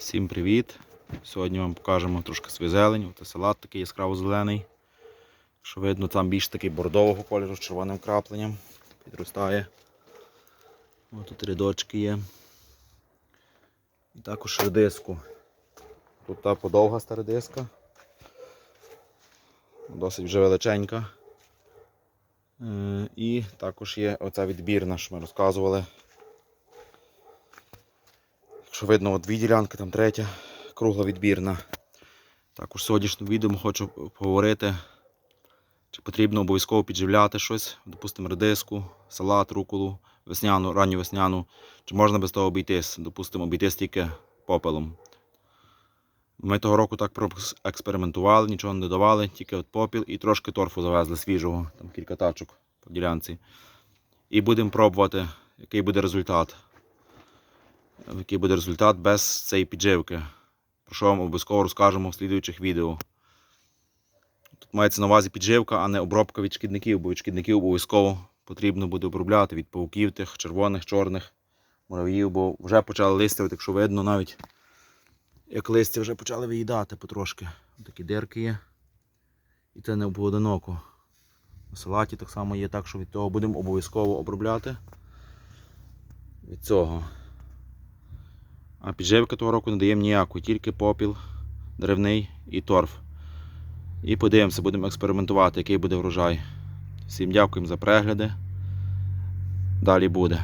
Всім привіт! Сьогодні вам покажемо трошки свою зелень. Це салат такий яскраво зелений. Що видно, там більш такий бордового кольору з червоним крапленням. Підростає. Ось тут рядочки є. І також редиску. Тут та подовгаста редиска. Досить вже величенька. Е, І також є оця відбірна, що ми розказували. Якщо видно, дві ділянки, там третя, кругла відбірна. Також в сьогоднішньому відео хочу поговорити, чи потрібно обов'язково підживляти щось, допустимо, редиску, салат, руколу, весняну, ранню весняну, чи можна без того обійтись, допустимо, обійтись тільки попелом. Ми того року так експериментували, нічого не додавали, тільки от попіл і трошки торфу завезли свіжого, там кілька тачок по ділянці. І будемо пробувати, який буде результат який буде результат без цієї підживки. Про що вам обов'язково розкажемо в слідуючих відео. Тут мається на увазі підживка, а не обробка від шкідників, бо від шкідників обов'язково потрібно буде обробляти від пауків тих червоних, чорних мурав'їв, бо вже почали листувати, якщо видно, навіть як листя вже почали виїдати потрошки. Такі дирки є. І це не поодиноко. На салаті так само є так, що від того будемо обов'язково обробляти. Від цього. А підживки того року не даємо ніяку, тільки попіл, деревний і торф. І подивимося, будемо експериментувати, який буде врожай. Всім дякуємо за перегляди. Далі буде.